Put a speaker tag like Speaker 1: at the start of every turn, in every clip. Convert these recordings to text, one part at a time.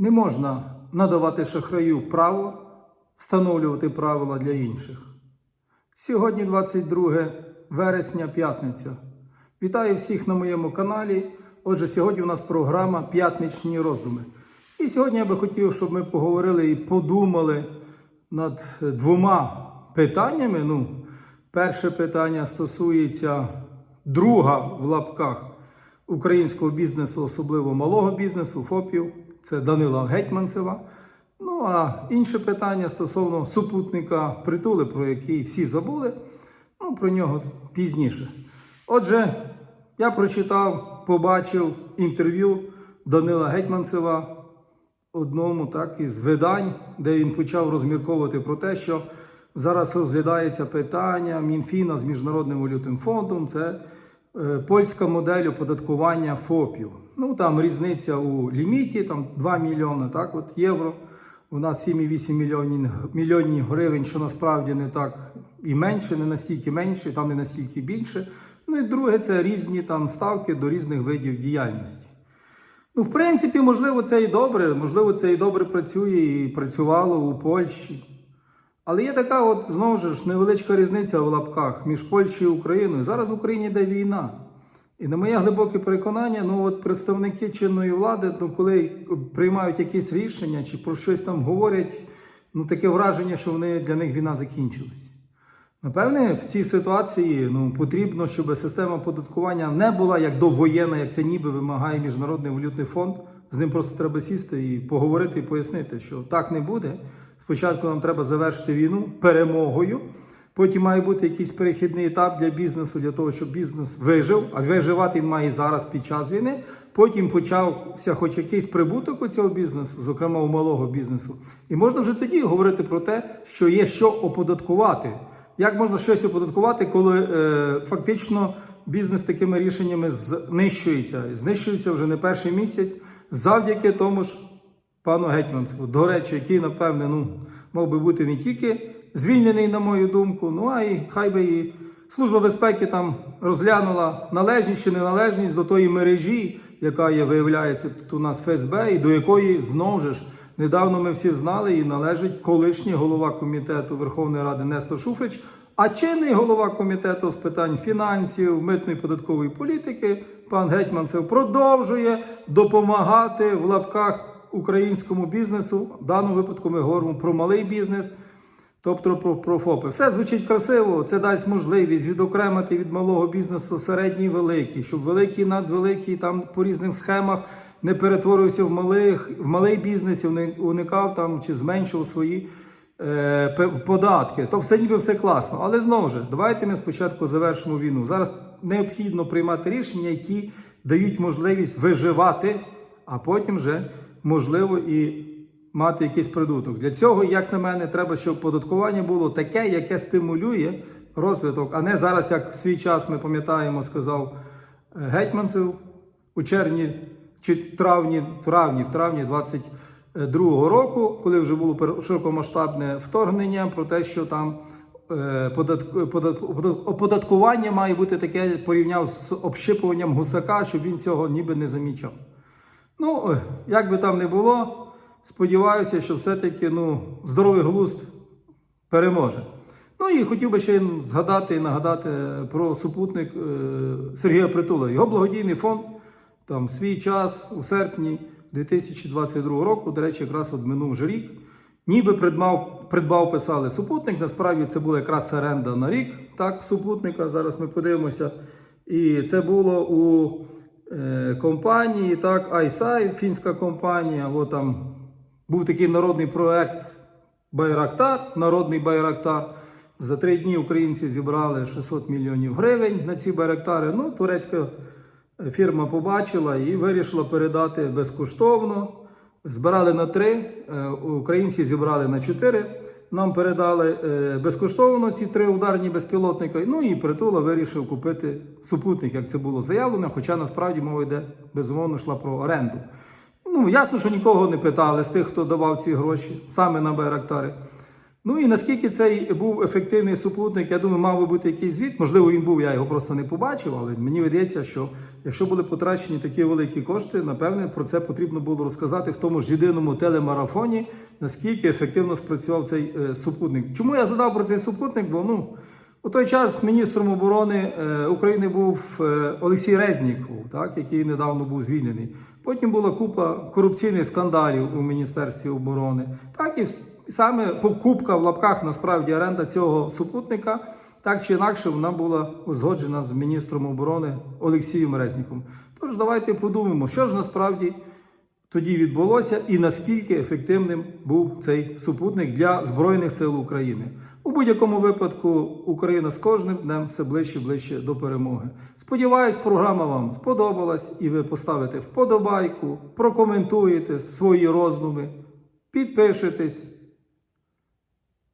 Speaker 1: Не можна надавати шахраю право встановлювати правила для інших. Сьогодні 22 вересня, п'ятниця. Вітаю всіх на моєму каналі. Отже, сьогодні у нас програма П'ятничні роздуми. І сьогодні я би хотів, щоб ми поговорили і подумали над двома питаннями. Ну, перше питання стосується друга в лапках українського бізнесу, особливо малого бізнесу, ФОПів. Це Данила Гетьманцева. Ну а інше питання стосовно супутника притули, про який всі забули. Ну, про нього пізніше. Отже, я прочитав, побачив інтерв'ю Данила Гетьманцева одному так із видань, де він почав розмірковувати про те, що зараз розглядається питання Мінфіна з Міжнародним валютним фондом. Це польська модель оподаткування ФОПів. Ну там різниця у ліміті, там 2 мільйони так, от, євро. У нас 7,8 мільйонів, мільйонів гривень, що насправді не так і менше, не настільки менше, там не настільки більше. Ну і друге, це різні там ставки до різних видів діяльності. Ну, в принципі, можливо, це і добре, можливо, це і добре працює і працювало у Польщі. Але є така, от знову ж невеличка різниця в лапках між Польщею і Україною. Зараз в Україні йде війна. І на моє глибоке переконання, ну от представники чинної влади, ну коли приймають якісь рішення чи про щось там говорять, ну таке враження, що вони для них війна закінчилась. Напевне, в цій ситуації ну, потрібно, щоб система оподаткування не була як довоєнна, як це ніби вимагає Міжнародний валютний фонд. З ним просто треба сісти і поговорити і пояснити, що так не буде. Спочатку нам треба завершити війну перемогою. Потім має бути якийсь перехідний етап для бізнесу, для того, щоб бізнес вижив, а виживати він має зараз під час війни. Потім почався хоч якийсь прибуток у цього бізнесу, зокрема у малого бізнесу. І можна вже тоді говорити про те, що є що оподаткувати. Як можна щось оподаткувати, коли е, фактично бізнес такими рішеннями знищується? Знищується вже не перший місяць завдяки тому ж пану Гетьманцеву. До речі, який, напевне, ну, мав би бути не тільки звільнений, на мою думку, ну а й хай би і Служба безпеки там розглянула належність чи неналежність до тої мережі, яка є, виявляється, тут у нас ФСБ, і до якої знову ж недавно ми всі знали, і належить колишній голова комітету Верховної Ради Нестор Шуфрич, а чинний голова комітету з питань фінансів, митної податкової політики, пан Гетьманцев, продовжує допомагати в лапках українському бізнесу. В даному випадку ми говоримо про малий бізнес. Тобто про, про ФОПи. Все звучить красиво, це дасть можливість відокремити від малого бізнесу середній великий, щоб великий надвеликий там по різних схемах не перетворився в малих, в малий бізнес, і уникав там чи зменшував свої е, податки. То все ніби все класно. Але знову ж, давайте ми спочатку завершимо війну. Зараз необхідно приймати рішення, які дають можливість виживати, а потім вже можливо і мати якийсь прибуток. Для цього, як на мене, треба, щоб податкування було таке, яке стимулює розвиток, а не зараз, як в свій час ми пам'ятаємо, сказав е, Гетьманцев у червні чи травні, травні, в травні 22-го року, коли вже було широкомасштабне вторгнення, про те, що там е, податк- подат- подат- оподаткування має бути таке, порівняв з общипуванням гусака, щоб він цього ніби не замічав. Ну, е, як би там не було, сподіваюся, що все-таки ну, здоровий глузд переможе. Ну і хотів би ще згадати і нагадати про супутник е, Сергія Притула. Його благодійний фонд там свій час у серпні 2022 року, до речі, якраз от минув вже рік. Ніби придбав, придбав, писали супутник. Насправді це була якраз оренда на рік, так, супутника. Зараз ми подивимося. І це було у е, компанії, так, iSai, фінська компанія. От там був такий народний проект Байрактар, народний Байрактар. За три дні українці зібрали 600 мільйонів гривень на ці байрактари. Ну, турецька фірма побачила і вирішила передати безкоштовно. Збирали на три, е, українці зібрали на чотири. Нам передали е, безкоштовно ці три ударні безпілотники. Ну і притула вирішив купити супутник, як це було заявлено. Хоча насправді мова йде безумовно йшла про оренду. Ну, ясно, що нікого не питали з тих, хто давав ці гроші саме на Байрактари. Ну і наскільки цей був ефективний супутник, я думаю, мав би бути якийсь звіт. Можливо, він був, я його просто не побачив, але мені видається, що якщо були потрачені такі великі кошти, напевне, про це потрібно було розказати в тому ж єдиному телемарафоні, наскільки ефективно спрацював цей е, супутник. Чому я задав про цей супутник? Бо ну. У той час міністром оборони е, України був е, Олексій Резніков, так, який недавно був звільнений. Потім була купа корупційних скандалів у Міністерстві оборони. Так і саме покупка в лапках насправді оренда цього супутника, так чи інакше, вона була узгоджена з міністром оборони Олексієм Резніковим. Тож давайте подумаємо, що ж насправді тоді відбулося і наскільки ефективним був цей супутник для Збройних сил України. У будь-якому випадку Україна з кожним днем все ближче і ближче до перемоги. Сподіваюсь, програма вам сподобалась і ви поставите вподобайку, прокоментуєте свої роздуми, підпишетесь.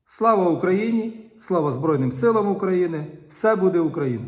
Speaker 1: Слава Україні! Слава Збройним силам України! Все буде Україна!